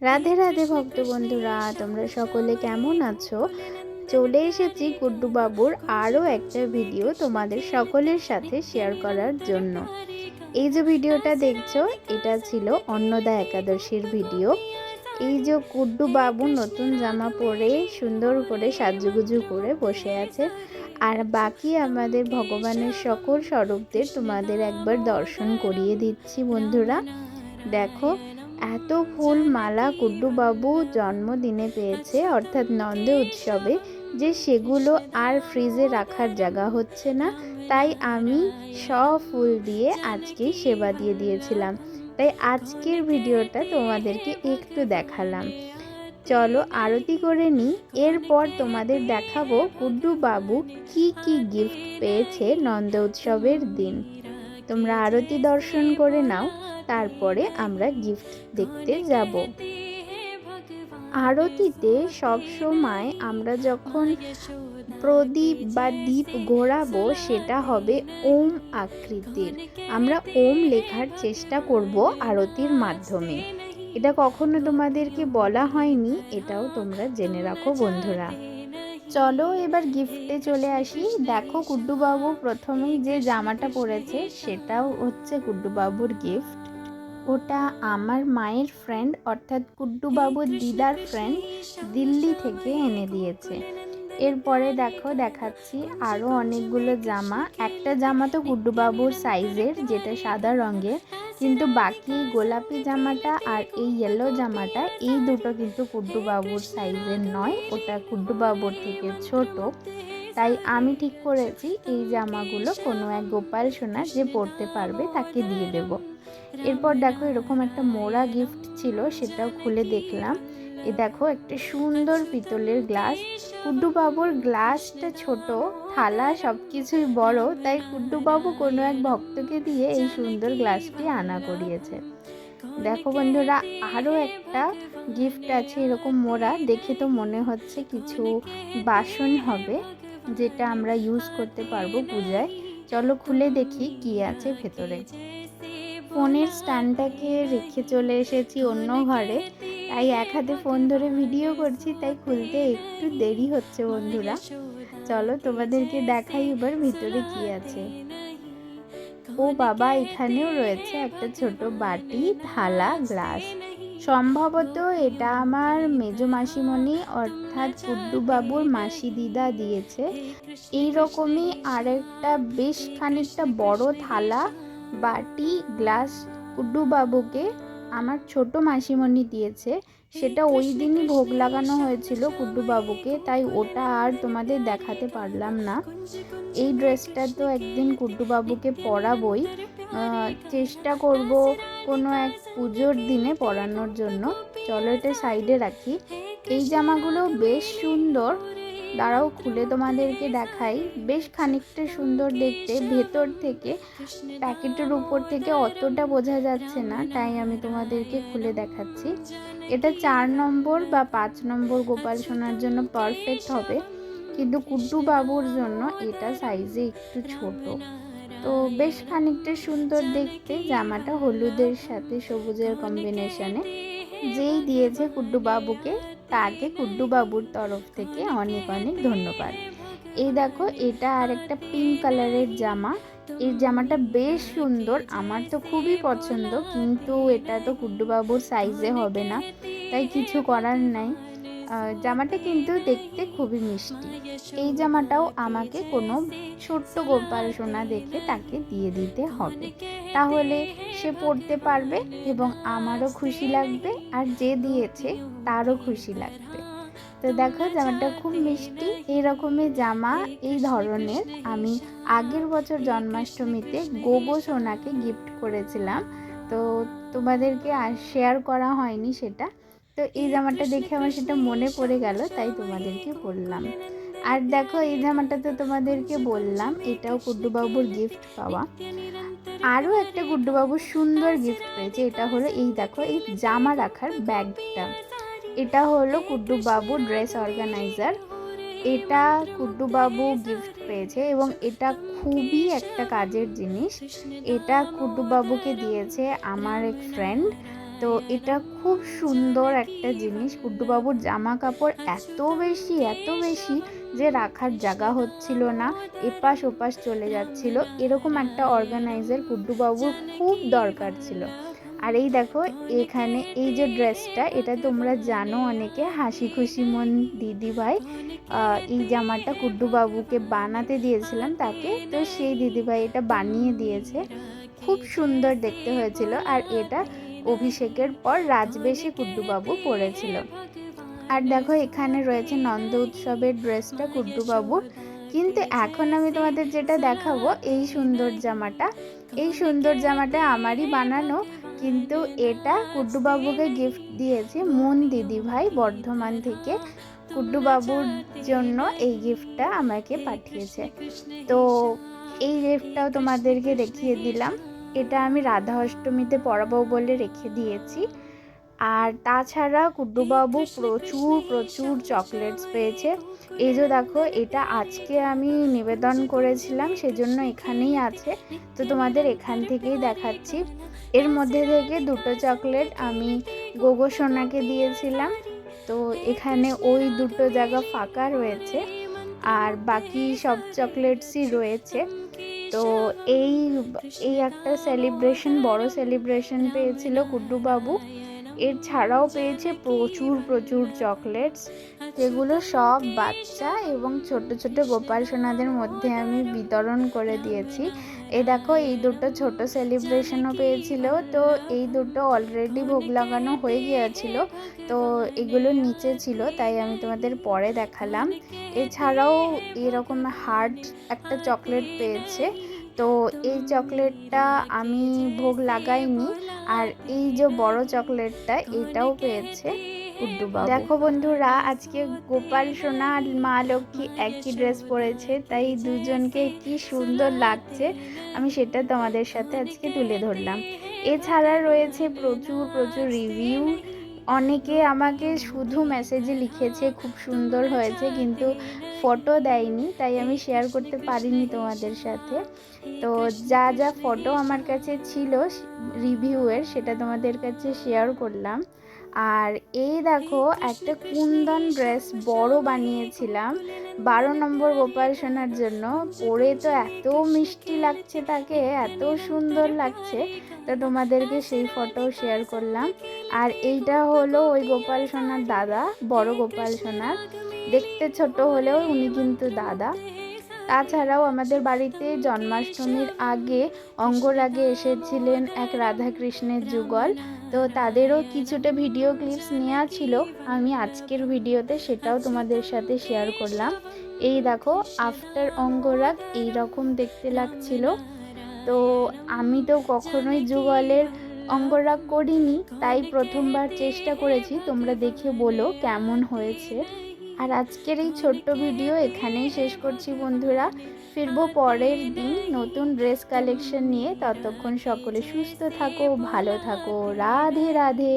রাধে রাধে ভক্ত বন্ধুরা তোমরা সকলে কেমন আছো? চলে এসেছি গুড্ডু বাবুর আরও একটা ভিডিও তোমাদের সকলের সাথে শেয়ার করার জন্য। এই যে ভিডিওটা দেখছ, এটা ছিল অন্নদা একাদশীর ভিডিও। এই যে কুড্ডু বাবু নতুন জামা পরে সুন্দর করে সাজুগুজু করে বসে আছে, আর বাকি আমাদের ভগবানের সকল স্বরূপদের তোমাদের একবার দর্শন করিয়ে দিচ্ছি বন্ধুরা। দেখো এত ফুল মালা কুড্ডুবাবু জন্মদিনে পেয়েছে, অর্থাৎ নন্দ উৎসবে, যে সেগুলো আর ফ্রিজে রাখার জায়গা হচ্ছে না। তাই আমি সব ফুল দিয়ে আজকে সেবা দিয়ে দিয়েছিলাম। তাই আজকের ভিডিওটা তোমাদেরকে একটু দেখালাম। চলো আরতি করে নিই। এরপর তোমাদের দেখাবো কুড্ডু বাবু কি কি গিফট পেয়েছে নন্দ উৎসবের দিন। তোমরা আরতি দর্শন করে নাও। তারপরে আমরা গিফট দেখতে যাব। আরতিতে সব সময় আমরা যখন প্রদীপ বা দীপ ঘোরাবো সেটা হবে ওম আকৃতির। আমরা ওম লেখার চেষ্টা করব আরতির মাধ্যমে। এটা কখনো তোমাদেরকে বলা হয়নি এটাও তোমরা জেনে রাখো বন্ধুরা। চলো এবার গিফটে চলে আসি। দেখো কুড্ডুবাবু প্রথমেই যে জামাটা পরেছে সেটাও হচ্ছে কুড্ডুবাবুর গিফট ওটা আমার মায়ের ফ্রেন্ড অর্থাৎ কুড্ডুবাবুর দিদার ফ্রেন্ড দিল্লি থেকে এনে দিয়েছে। এরপরে দেখো দেখাচ্ছি আরও অনেকগুলো জামা। একটা জামা তো গুড্ডুবাবুর সাইজের যেটা সাদা রঙের। কিন্তু বাকি গোলাপি জামাটা আর এই ইয়েলো জামাটা এই দুটো কিন্তু কুড্ডুবাবুর সাইজের নয় ওটা কুড্ডুবাবুর থেকে ছোট। তাই আমি ঠিক করেছি এই জামাগুলো কোনো এক গোপাল সোনা যে পরতে পারবে তাকে দিয়ে দেব। এরপর দেখো এরকম একটা মোড়া গিফট ছিল, সেটাও খুলে দেখলাম। এ দেখো একটা সুন্দর পিতলের গ্লাস কুড্ডুবাবুর গ্লাসটা ছোট, থালা সব কিছুই বড়, তাই কুড্ডুবাবু কোনো এক ভক্তকে দিয়ে এই সুন্দর গ্লাসটি আনা করিয়েছে। দেখো বন্ধুরা, আরও একটা গিফট আছে এরকম মোড়া। দেখে তো মনে হচ্ছে কিছু বাসন হবে, যেটা আমরা ইউজ করতে পারব পূজায়। চলো খুলে দেখি কি আছে ভেতরে। ফোনের স্ট্যান্ডটাকে রেখে চলে এসেছি অন্য ঘরে। তাই এক হাতে ফোন ধরে ভিডিও করছি, তাই খুলতে একটু দেরি হচ্ছে বন্ধুরা। চলো তোমাদেরকে দেখাই এবার ভিতরে কি আছে। ও বাবা, এখানেও রয়েছে একটা ছোট বাটি, থালা, গ্লাস। সম্ভবত এটা আমার মেজ মাসিমণি, অর্থাৎ কুড্ডুবাবুর মাসি দিদা দিয়েছে। এই রকমই আরেকটা, বেশ খানিকটা বড় থালা বাটি গ্লাস কুড্ডুবাবুকে আমার ছোট মাসিমণি দিয়েছে। সেটা ওই দিনই ভোগ লাগানো হয়েছিল কুড্ডুবাবুকে তাই ওটা আর তোমাদের দেখাতে পারলাম না। এই ড্রেসটা তো একদিন কুড্ডুবাবুকে পরাবই। চেষ্টা করব কোনো এক পুজোর দিনে পরানোর জন্য। চলো এটা সাইডে রাখি। এই জামাগুলো বেশ সুন্দর। দাঁড়াও, খুলে তোমাদেরকে দেখাই। বেশ খানিকটা সুন্দর দেখতে। ভেতর থেকে প্যাকেটের উপর থেকে অতটা বোঝা যাচ্ছে না, তাই আমি তোমাদেরকে খুলে দেখাচ্ছি। এটা চার নম্বর বা পাঁচ নম্বর গোপাল সোনার জন্য পারফেক্ট হবে। কিন্তু কুড্ডু বাবুর জন্য এটা সাইজে একটু ছোট। তো বেশ খানিকটা সুন্দর দেখতে। জামাটা হলুদের সাথে সবুজের কম্বিনেশনে যেই দিয়েছে কুড্ডু বাবুকে। তাকে কুড্ডু বাবুর তরফ থেকে অনেক অনেক ধন্যবাদ। এই দেখো, এটা আর একটা পিঙ্ক কালারের জামা। এই জামাটা বেশ সুন্দর, আমার তো খুবই পছন্দ, কিন্তু এটা তো কুড্ডুবাবুর সাইজে হবে না, তাই কিছু করার নাই। জামাটা কিন্তু দেখতে খুবই মিষ্টি। এই জামাটাও আমাকে কোনো ছোট্ট গোপাল সোনা দেখে তাকে দিয়ে দিতে হবে। তাহলে সে পড়তে পারবে এবং আমারও খুশি লাগবে আর যে দিয়েছে তারও খুশি লাগবে। তো দেখো জামাটা খুব মিষ্টি এইরকমের জামা এই ধরনের। আমি আগের বছর জন্মাষ্টমীতে গোগো সোনাকে গিফট করেছিলাম। তো তোমাদেরকে আর শেয়ার করা হয়নি সেটা। তো এই জামাটা দেখে আমার সেটা মনে পড়ে গেল, তাই তোমাদেরকে বললাম। আর দেখো, এই জামাটা তো তোমাদেরকে বললাম, এটাও কুড্ডুবাবুর গিফট পাওয়া। আরও একটা গুড্ডুবাবুর সুন্দর গিফট পেয়েছে, এটা হলো এই দেখো, এই জামা রাখার ব্যাগটা। এটা হলো কুড্ডুবাবু ড্রেস অর্গানাইজার এটা কুড্ডুবাবু গিফট পেয়েছে এবং এটা খুবই একটা কাজের জিনিস। এটা কুড্ডুবাবুকে দিয়েছে আমার এক ফ্রেন্ড তো এটা খুব সুন্দর একটা জিনিস। গুড্ডুবাবুর জামা কাপড় এত বেশি এত বেশি যে রাখার জায়গা হচ্ছিল না। এপাশ ওপাশ চলে যাচ্ছিল। এরকম একটা অর্গানাইজার গুড্ডুবাবুর খুব দরকার ছিল। আর এই দেখো, এখানে এই যে ড্রেসটা এটা তোমরা জানো অনেকে হাসি খুশি মন দিদি ভাই এই জামাটা কুড্ডুবাবুকে বানাতে দিয়েছিলাম তাকে। তো সেই দিদিভাই এটা বানিয়ে দিয়েছে। খুব সুন্দর দেখতে হয়েছিল। আর এটা অভিষেকের পর রাজবেশী কুড্ডুবাবু পরেছিল আর দেখো, এখানে রয়েছে নন্দ উৎসবের ড্রেসটা কুড্ডুবাবুর কিন্তু এখন আমি তোমাদের যেটা দেখাবো, এই সুন্দর জামাটা। এই সুন্দর জামাটা আমারই বানানো, কিন্তু এটা কুড্ডুবাবুকে গিফট দিয়েছে মন দিদি ভাই বর্ধমান থেকে। কুড্ডুবাবুর জন্য এই গিফটটা আমাকে পাঠিয়েছে। তো এই গিফটটাও তোমাদেরকে দেখিয়ে দিলাম। এটা আমি রাধা অষ্টমীতে পরাবো বলে রেখে দিয়েছি। আর তাছাড়া কুড্ডুবাবু প্রচুর প্রচুর চকলেটস পেয়েছে। এই যে দেখো এটা আজকে আমি নিবেদন করেছিলাম সেজন্য এখানেই আছে। তো তোমাদের এখান থেকেই দেখাচ্ছি। এর মধ্যে থেকে দুটো চকলেট আমি গোগো সোনাকে দিয়েছিলাম। তো এখানে ওই দুটো জায়গা ফাঁকা রয়েছে। আর বাকি সব চকলেটসই রয়েছে। তো এই এই একটা সেলিব্রেশন বড় সেলিব্রেশন পেয়েছিল কুড্ডুবাবু। এর ছাড়াও পেয়েছে প্রচুর প্রচুর চকলেটস যেগুলো সব বাচ্চা এবং ছোট ছোট গোপাল সোনাদের মধ্যে আমি বিতরণ করে দিয়েছি। এই দেখো, এই দুটো ছোট সেলিব্রেশনও পেয়েছিল। তো এই দুটো অলরেডি ভোগ লাগানো হয়ে গিয়েছিল। তো এগুলো নিচে ছিল, তাই আমি তোমাদের পরে দেখালাম। এছাড়াও এরকম হার্ড একটা চকলেট পেয়েছে। তো এই চকলেটটা আমি ভোগ লাগাইনি। আর এই যে বড় চকলেটটা এটাও পেয়েছে। দেখো বন্ধুরা, আজকে গোপাল, সোনা আর মা লক্ষ্মী একই ড্রেস পরেছে, তাই দুজনকে কি সুন্দর লাগছে আমি সেটা তোমাদের সাথে আজকে তুলে ধরলাম। এছাড়া রয়েছে প্রচুর প্রচুর রিভিউ অনেকে আমাকে শুধু মেসেজে লিখেছে, খুব সুন্দর হয়েছে, কিন্তু ফটো দেয়নি, তাই আমি শেয়ার করতে পারিনি তোমাদের সাথে। তো যা যা ফটো আমার কাছে ছিল রিভিউয়ের সেটা তোমাদের কাছে শেয়ার করলাম। আর এই দেখো, একটা কুন্দন ড্রেস বড় বানিয়েছিলাম, বারো নম্বর গোপাল সোনার জন্য। পরে তো এত মিষ্টি লাগছে তাকে, এত সুন্দর লাগছে, তো তোমাদেরকে সেই ফটো শেয়ার করলাম। আর এইটা হলো ওই গোপাল সোনার দাদা, বড় গোপাল সোনার। দেখতে ছোট হলেও উনি কিন্তু দাদা। তাছাড়াও আমাদের বাড়িতে জন্মাষ্টমীর আগে অঙ্গরাগে এসেছিলেন এক রাধাকৃষ্ণের যুগল। তো তাদেরও কিছুটা ভিডিও ক্লিপস নেওয়া ছিল। আমি আজকের ভিডিওতে সেটাও তোমাদের সাথে শেয়ার করলাম। এই দেখো, আফটার অঙ্গরাগ এই রকম দেখতে লাগছিল। তো আমি তো কখনোই যুগলের অঙ্গরাগ করিনি, তাই প্রথমবার চেষ্টা করেছি। তোমরা দেখে বলো কেমন হয়েছে। আর আজকের এই ছোট্ট ভিডিও এখানেই শেষ করছি বন্ধুরা। ফিরবো পরের দিন নতুন ড্রেস কালেকশন নিয়ে। ততক্ষণ সকলে সুস্থ থাকো, ভালো থাকো। রাধে রাধে।